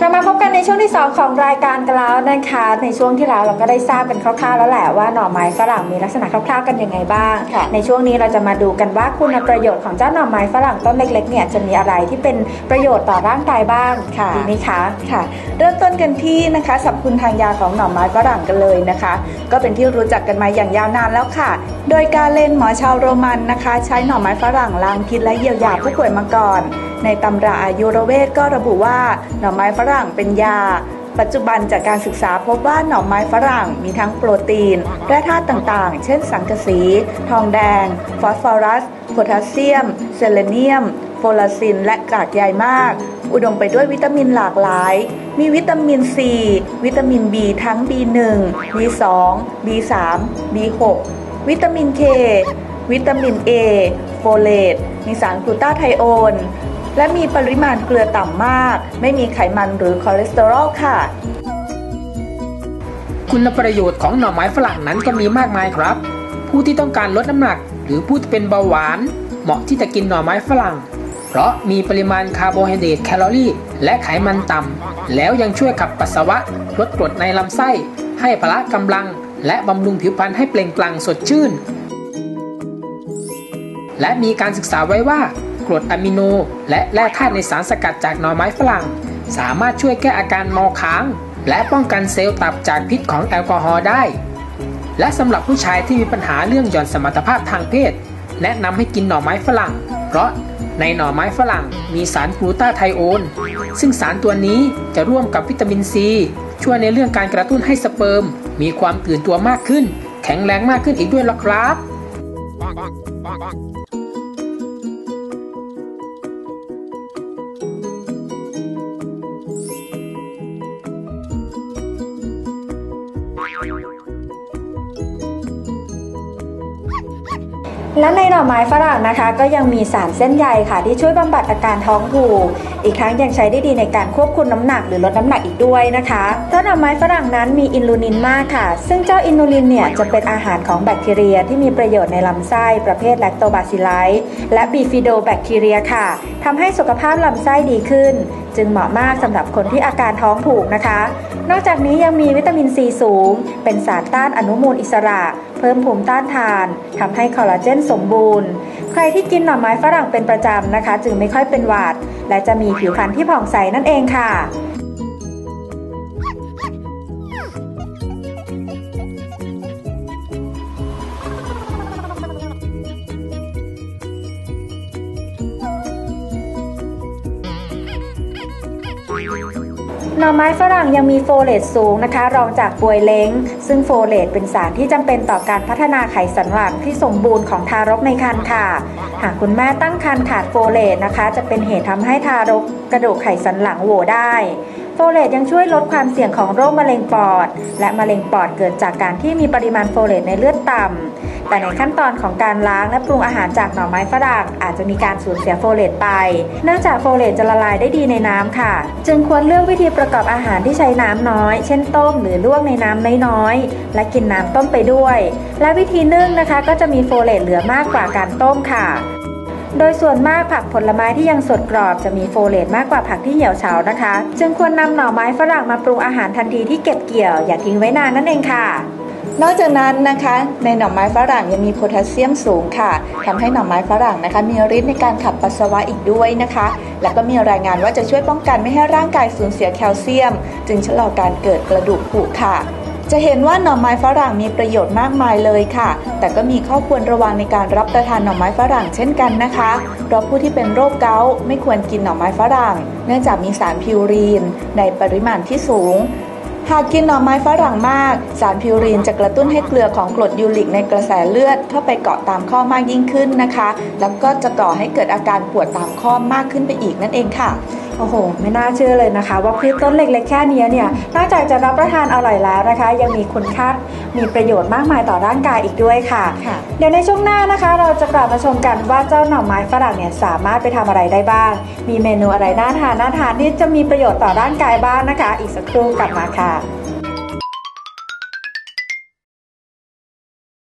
เรามาพบกันในช่วงที่ 2 ของรายการกันแล้วนะคะ ในช่วงที่แล้วเราก็ได้ทราบกันคร่าวๆ แล้วแหละว่าหน่อไม้ฝรั่งมีลักษณะคร่าวๆกันยังไงบ้างค่ะในช่วงนี้เราจะมาดูกันว่าคุณประโยชน์ของเจ้าหน่อไม้ฝรั่งต้นเล็กๆเนี่ยจะมีอะไรที่เป็นประโยชน์ต่อร่างกายบ้างค่ะดีไหมคะค่ะ เริ่มต้นกันที่นะคะสรรพคุณทางยาของหน่อไม้ฝรั่งกันเลยนะคะ ก็เป็นที่รู้จักกันมาอย่างยาวนานแล้วค่ะ โดยการเล่นหมอชาวโรมันนะคะ ใช้หน่อไม้ฝรั่งล้างพิษและเยียวยาผู้ป่วยมาก่อน ในตำราอายุรเวทก็ระบุว่าหน่อไม้ฝรั่งรั่งเป็นยา ปัจจุบันจากการศึกษาพบว่าหน่อไม้ฝรั่งมีทั้งโปรตีนแร่ธาตุต่างๆ เช่นสังกะสี ทองแดง ฟอสฟอรัส โพแทสเซียม เซเลเนียม โฟลาซิน และกากใยมาก อุดมไปด้วยวิตามินหลากหลาย มีวิตามิน C วิตามิน B ทั้ง B1 B2 B3 B6 วิตามิน K วิตามิน A โฟเลต มีสารกลูตาไทโอน และมีปริมาณเกลือต่ำมาก ไม่มีไขมันหรือคอเลสเตอรอลค่ะ คุณประโยชน์ของหน่อไม้ฝรั่งนั้นก็มีมากมายครับ ผู้ที่ต้องการลดน้ำหนัก หรือผู้ที่เป็นเบาหวาน เหมาะที่จะกินหน่อไม้ฝรั่ง เพราะมีปริมาณคาร์โบไฮเดรตแคลอรี่ และไขมันต่ำแล้วยังช่วยขับปัสสาวะ ลดกรดในลำไส้ ให้พละกำลัง และบำรุงผิวพรรณให้เปล่งปลั่งสดชื่น และมีการศึกษาไว้ว่า กรดอะมิโน และแร่ธาตุในสารสกัดจากหน่อไม้ฝรั่ง สามารถช่วยแก้อาการเมาค้าง และป้องกันเซลล์ตับจากพิษของแอลกอฮอล์ได้ และสำหรับผู้ชายที่มีปัญหาเรื่องหย่อนสมรรถภาพทางเพศ แนะนำให้กินหน่อไม้ฝรั่ง เพราะในหน่อไม้ฝรั่งมีสารกลูตาไทโอน ซึ่งสารตัวนี้จะร่วมกับวิตามินซี ช่วยในเรื่องการกระตุ้นให้สเปิร์ม มีความตื่นตัวมากขึ้น แข็งแรงมากขึ้นอีกด้วยล่ะครับ และในหน่อไม้ฝรั่งนะคะ ก็ยังมีสารเส้นใยค่ะที่ช่วยบำบัดอาการท้องผูก อีกทั้งยังใช้ได้ดีในการควบคุมน้ำหนักหรือลดน้ำหนักอีกด้วยนะคะเพราะหน่อไม้ฝรั่งนั้นมีอินูลินมากค่ะ ซึ่งเจ้าอินูลินเนี่ยจะเป็นอาหารของแบคทีเรียที่มีประโยชน์ในลำไส้ประเภทแลคโตบาซิลไลส์และบีฟิโดแบคทีเรียค่ะทำให้สุขภาพลำไส้ดีขึ้น จึงเหมาะมากสำหรับคนที่อาการท้องผูกนะคะ นอกจากนี้ยังมีวิตามินซีสูง เป็นสารต้านอนุมูลอิสระ เพิ่มภูมิต้านทานทำให้คอลลาเจนสมบูรณ์ ใครที่กินหน่อไม้ฝรั่งเป็นประจำนะคะ จึงไม่ค่อยเป็นหวัดและจะมีผิวพรรณที่ผ่องใสนั่นเองค่ะ หน่อไม้ฝรั่งยังมีโฟเลตสูงนะคะ รองจากปวยเล้ง ซึ่งโฟเลตเป็นสารที่จำเป็นต่อการพัฒนาไขสันหลังที่สมบูรณ์ของทารกในครรภ์ค่ะ หากคุณแม่ตั้งครรภ์ขาดโฟเลตนะคะ จะเป็นเหตุทำให้ทารกกระดูกไขสันหลังโหวได้ ฟเลตยังช่วยลดความเสี่ยงของโรคมะเร็งปอด และมะเร็งปอดเกิดจากการที่มีปริมาณโฟเลตในเลือดต่ำ แต่ในขั้นตอนของการล้างและปรุงอาหารจากหน่อไม้ฝรั่งอาจจะมีการสูญเสียโฟเลตไป เนื่องจากโฟเลตจะละลายได้ดีในน้ำค่ะ จึงควรเลือกวิธีประกอบอาหารที่ใช้น้ำน้อย เช่นต้มหรือลวกในน้ำน้อยๆ และกินน้ำต้มไปด้วย และวิธีนึ่งนะคะ ก็จะมีโฟเลตเหลือมากกว่าการต้มค่ะ โดยส่วนมากผักผลไม้ที่ยังสดกรอบจะมีโฟเลตมากกว่าผักที่เหี่ยวเฉานะคะ จึงควรนำหน่อไม้ฝรั่งมาปรุงอาหารทันทีที่เก็บเกี่ยวอย่าทิ้งไว้นานนั่นเองค่ะนอกจากนั้นนะคะ ในหน่อไม้ฝรั่งยังมีโพแทสเซียมสูงค่ะทำให้หน่อไม้ฝรั่งนะคะ มีฤทธิ์ในการขับปัสสาวะอีกด้วยนะคะ และก็มีรายงานว่าจะช่วยป้องกันไม่ให้ร่างกายสูญเสียแคลเซียม จึงชะลอการเกิดกระดูกผุค่ะ จะเห็นว่าหน่อไม้ฝรั่งมีประโยชน์มากมายเลยค่ะ แต่ก็มีข้อควรระวังในการรับประทานหน่อไม้ฝรั่งเช่นกันนะคะ เพราะผู้ที่เป็นโรคเกาต์ไม่ควรกินหน่อไม้ฝรั่ง เนื่องจากมีสารพิวรีน ในปริมาณที่สูง หากกินหน่อไม้ฝรั่งมาก สารพิวรีนจะกระตุ้นให้เกลือของกรดยูริกในกระแสเลือดเข้าไปเกาะตามข้อมากยิ่งขึ้นนะคะ แล้วก็จะก่อให้เกิดอาการปวดตามข้อมากขึ้นไปอีกนั่นเองค่ะโอ้โห ไม่น่าเชื่อเลยนะคะ ว่าพืชต้นเล็กๆแค่นี้เนี่ย นอกจากจะรับประทานอร่อยแล้วนะคะ ยังมีคุณค่า มีประโยชน์มากมายต่อร่างกายอีกด้วยค่ะค่ะเดี๋ยวในช่วงหน้านะคะ เราจะกลับมาชมกันว่าเจ้าหน่อไม้ฝรั่งเนี่ยสามารถไปทำอะไรได้บ้าง มีเมนูอะไรน่าทานน่าทานที่จะมีประโยชน์ต่อร่างกายบ้างนะคะ อีกสักครู่กลับมาค่ะ